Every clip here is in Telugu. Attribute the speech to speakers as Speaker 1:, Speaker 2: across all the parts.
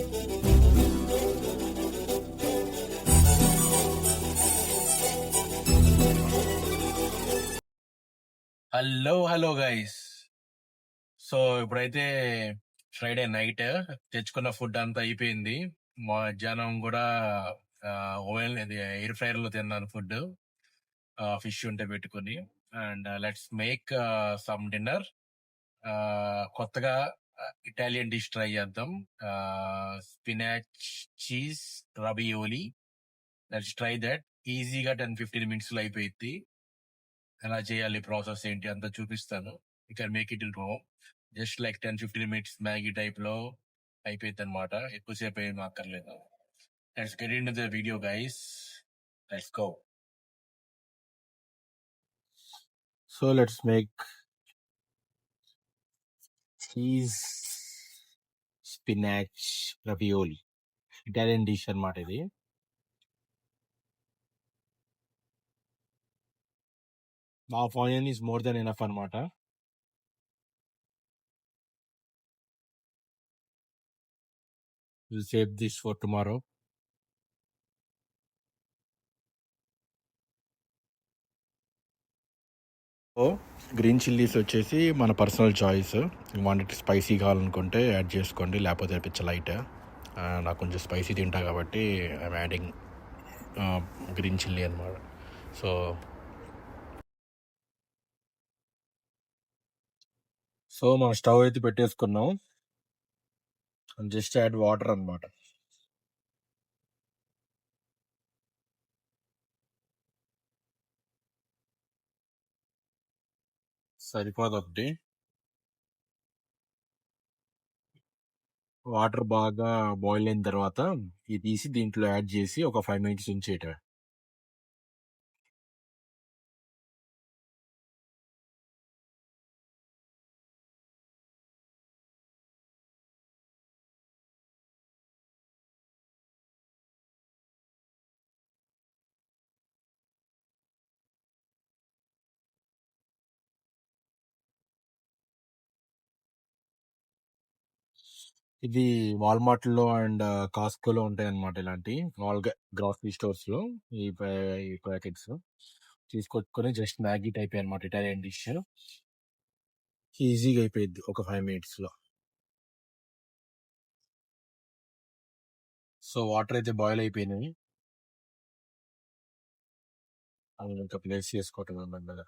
Speaker 1: హలో హలో గైస్ సో ఇప్పుడైతే ఫ్రైడే నైట్ తెచ్చుకున్న ఫుడ్ అంతా అయిపోయింది. మధ్యాహ్నం కూడా ఓవెన్ ఇది ఎయిర్ ఫ్రైయర్లో తిన్నాను ఫుడ్ ఫిష్ ఉంటే పెట్టుకొని. And let's make some dinner కొత్తగా ఇటాలియన్ డిష్ ట్రై చేద్దాం. స్పినాచ్ చీజ్ రబియోలీ లెట్స్ ట్రై దట్ ఈజీగా టెన్ ఫిఫ్టీన్ మినిట్స్లో అయిపోయింది ఎలా చేయాలి ప్రాసెస్ ఏంటి అంతా చూపిస్తాను. You can make it in home just like ten fifteen minutes Maggi టైప్లో అయిపోయింది అనమాట ఎక్కువసేపు ఏం అక్కర్లేదు let's get in the video guys let's go so let's make cheese spinach ravioli. Italian dish అన్నమాట ఇది. Half onion is more than enough అనమాట save this for tomorrow. Green chillies వచ్చేసి మన పర్సనల్ చాయిస్ వాంటి స్పైసీ కావాలనుకుంటే యాడ్ చేసుకోండి లేకపోతే పిచ్చ లైట్ నాకు కొంచెం స్పైసీ తింటా కాబట్టి ఐఎమ్ యాడింగ్ గ్రీన్ చిల్లీ అనమాట సో సో మనం స్టవ్ అయితే పెట్టేసుకున్నాం. జస్ట్ యాడ్ వాటర్ అనమాట సరిపోతుంది వాటర్ బాగా బాయిల్ అయిన తర్వాత ఇది తీసి దీంట్లో యాడ్ చేసి ఒక ఫైవ్ మినిట్స్ ఉంచేట ఇది వాల్మార్ట్లో అండ్ కాస్కోలో ఉంటాయి అనమాట ఇలాంటి మామూలుగా గ్రాసరీ స్టోర్స్లో ఈ ఈ ప్యాకెట్స్. తీసుకొచ్చుకొని జస్ట్ మ్యాగీ టైప్ అనమాట ఇటాలియన్ డిష్. ఈజీగా అయిపోయింది ఒక ఫైవ్ మినిట్స్లో సో వాటర్ అయితే బాయిల్ అయిపోయినాయి. అందులో ఇంకా ప్లేస్ చేసుకోవటం మెల్లగా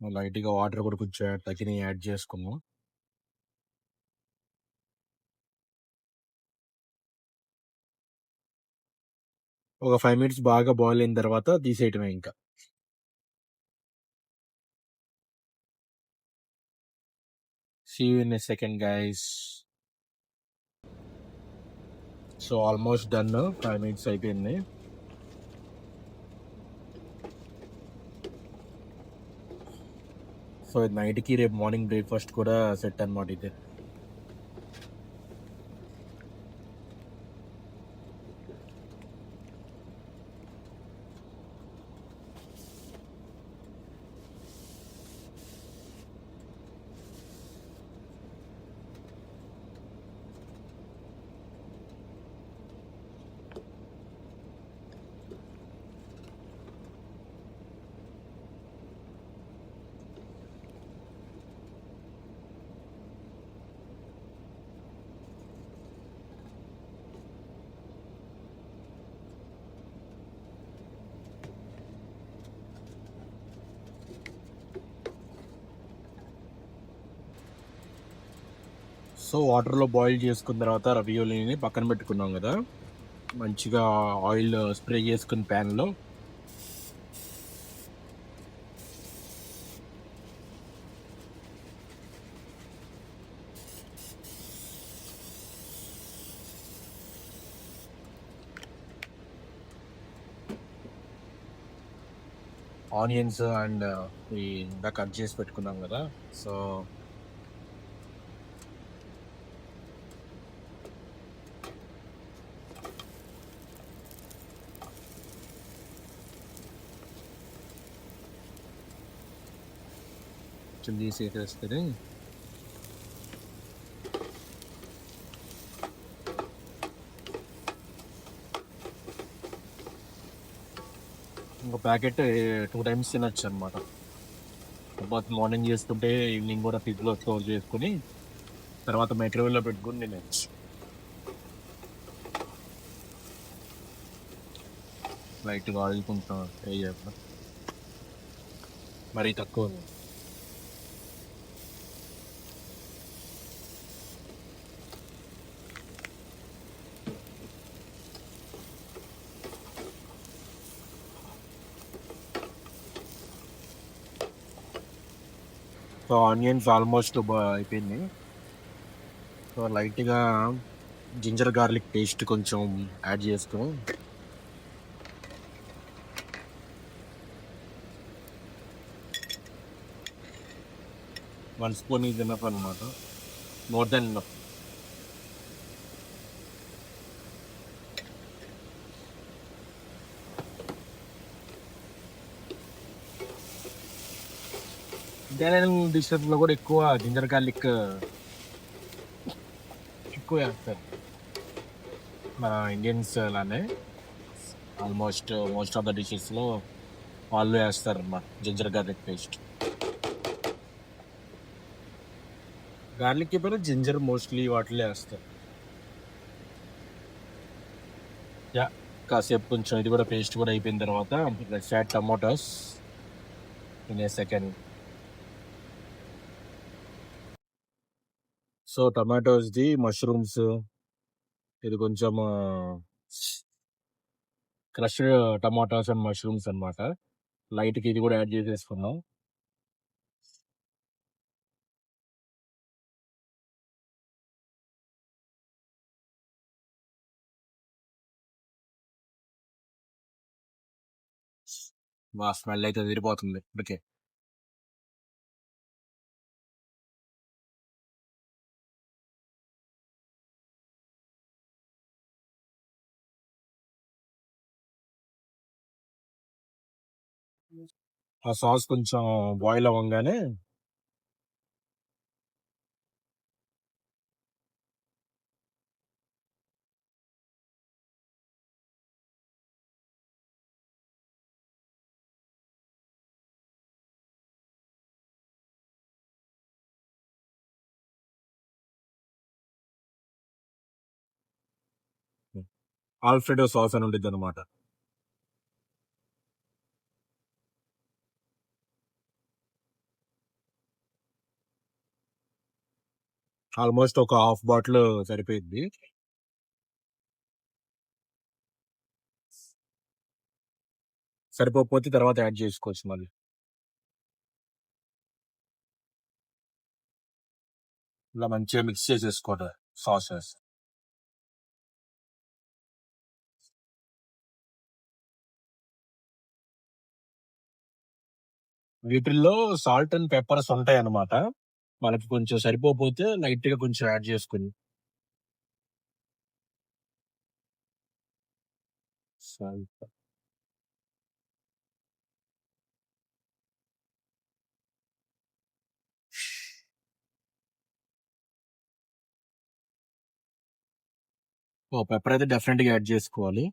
Speaker 1: లైట్గా వాటర్ కూడా కొంచెం తగిన యాడ్ చేసుకున్నాం ఒక ఫైవ్ మినిట్స్ బాగా బాయిల్ అయిన తర్వాత తీసేయటమే ఇంకా. See in a second guys so almost done five minutes అయిపోయింది. సో నైట్కి రేపు మార్నింగ్ బ్రేక్ఫాస్ట్ కూడా సెట్ అనమాట ఇది సో వాటర్లో బాయిల్ చేసుకున్న తర్వాత రవియోలిని పక్కన పెట్టుకున్నాం కదా. మంచిగా ఆయిల్ స్ప్రే చేసుకుని ప్యాన్లో. ఆనియన్స్ అండ్ ఈ ఇందాక కట్ చేసి పెట్టుకున్నాం కదా. సో చిల్లీస్ వేసేస్తే ఒక ప్యాకెట్ టూ టైమ్స్ తినచ్చు అనమాట తర్వాత మార్నింగ్ చేసుకుంటే ఈవినింగ్ కూడా ఫ్రిడ్జ్లో స్టోర్ చేసుకుని తర్వాత మైక్రోవేవ్లో పెట్టుకుని తినచ్చు. లైట్గా ఆడుకుంటాం కొంచెం చేద్దాం మరీ తక్కువ. సో ఆనియన్స్ ఆల్మోస్ట్ అయిపోయింది. సో లైట్గా జింజర్ గార్లిక్ పేస్ట్ కొంచెం యాడ్ చేస్తూ. వన్ స్పూన్ ఇది ఎనఫ్ అనమాట మోర్ దెన్ ఎనఫ్. ఇటాలియన్ డిషెస్లో కూడా ఎక్కువ జింజర్ గార్లిక్ ఎక్కువ వేస్తారు. మన ఇండియన్స్ లానే. ఆల్మోస్ట్ మోస్ట్ ఆఫ్ ద డిషెస్లో వాళ్ళు వేస్తారు అన్నమాట జింజర్ గార్లిక్ పేస్ట్. గార్లిక్ పేరు జింజర్ మోస్ట్లీ వాటిలో వేస్తారు. యా కాసేపు కొంచెం ఇది కూడా పేస్ట్ కూడా అయిపోయిన తర్వాత let's tomatoes in a second so టమాటోస్ది mushrooms. ఇది కొంచెం క్రష్డ్ టమాటాస్ అండ్ మష్రూమ్స్ అనమాట లైట్కి ఇది కూడా యాడ్ చేసేసుకున్నాం మా స్మెల్ అయితే తిరిగిపోతుంది ఓకే ఆ సాస్ కొంచెం బాయిల్ అవ్వగానే ఆల్ఫ్రెడో సాస్ అని ఉంటుంది అనమాట ఆల్మోస్ట్ ఒక హాఫ్ బాటిల్ సరిపోయింది. సరిపోకపోతే తర్వాత యాడ్ చేసుకోవచ్చు మళ్ళీ. ఇలా మంచిగా మిక్స్ చేసేసుకోవాలి సాసెస్. వీటిల్లో సాల్ట్ అండ్ పెప్పర్స్ ఉంటాయి అన్నమాట మనకి కొంచెం సరిపోతే లైట్గా కొంచెం యాడ్ చేసుకుని. సాల్ట్ ఓ పెప్పర్ అయితే డెఫినెట్గా యాడ్ చేసుకోవాలి.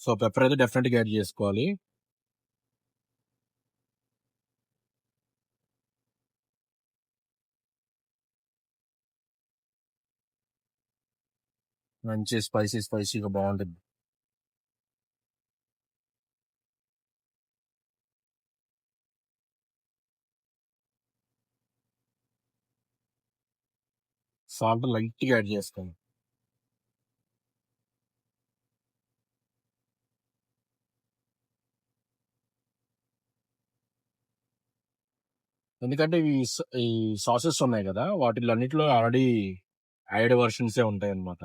Speaker 1: సో పెప్పర్ అయితే డెఫినెట్గా యాడ్ చేసుకోవాలి. మంచి స్పైసీ స్పైసీగా బాగుంటుంది సాల్ట్ లైట్గా యాడ్ చేసుకోండి. ఎందుకంటే ఈ ఈ సాసెస్ ఉన్నాయి కదా వాటిలో అన్నిటిలో ఆల్రెడీ యాడ్ వర్షన్సే ఉంటాయి అన్నమాట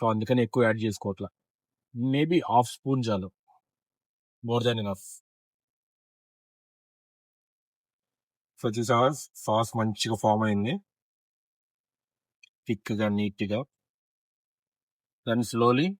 Speaker 1: సో అందుకని ఎక్కువ యాడ్ చేసుకోవట్లా. మేబీ హాఫ్ స్పూన్ చాలు. More than enough. సో చూసావా? సాస్ మంచిగా ఫామ్ అయింది. థిక్గా నీట్గా. దాన్ని slowly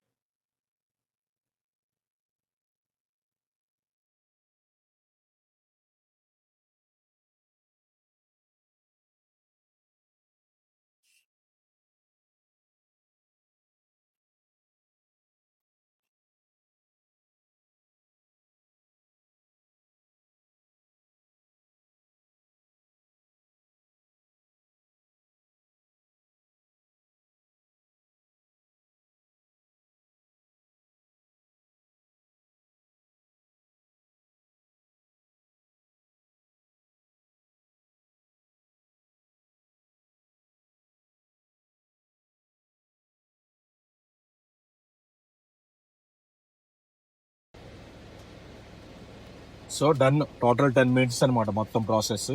Speaker 1: so done. Total ten minutes అనమాట మొత్తం ప్రాసెస్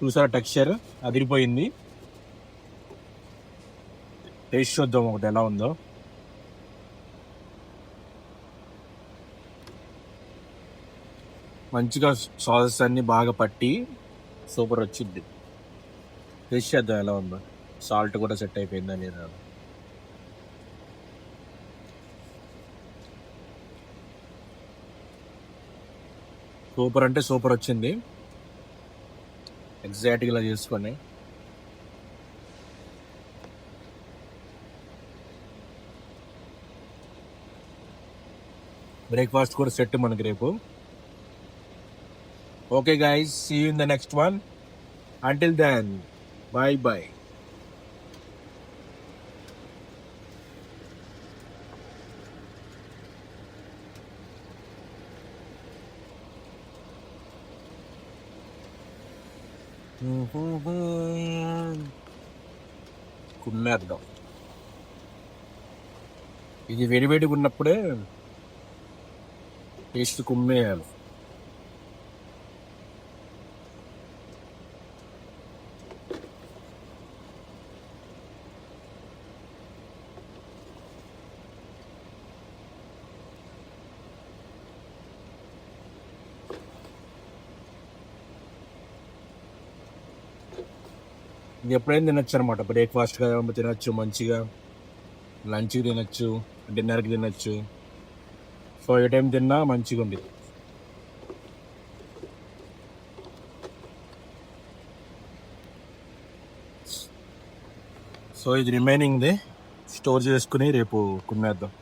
Speaker 1: చూసారా టెక్స్చర్ అదిరిపోయింది. టేస్ట్ చూద్దాం ఒకటి ఎలా ఉందో. మంచిగా సాసెస్ అన్ని బాగా పట్టి సూపర్ వచ్చింది. టేస్ట్ చేద్దాం ఎలా ఉందో. సాల్ట్ కూడా సెట్ అయిపోయిందా లేదా? సూపర్ అంటే సూపర్ వచ్చింది. ఎగ్జాక్ట్గా ఇలా చేసుకోండి బ్రేక్ఫాస్ట్ కూడా సెట్ మనకి రేపు. Okay guys see in the next one until then bye bye కుమ్మేద్దాం. ఇది వేడివేడిగా ఉన్నప్పుడే టేస్ట్ కుమ్మేయాలి. ఇది ఎప్పుడైనా తినచ్చు అనమాట బ్రేక్ఫాస్ట్గా తినచ్చు మంచిగా లంచ్కి తినచ్చు డిన్నర్కి తినచ్చు. సో ఏ టైం తిన్నా మంచిగా ఉంది సో ఇది రిమైనింగ్ది స్టోర్ చేసుకుని రేపు కొనేద్దాం.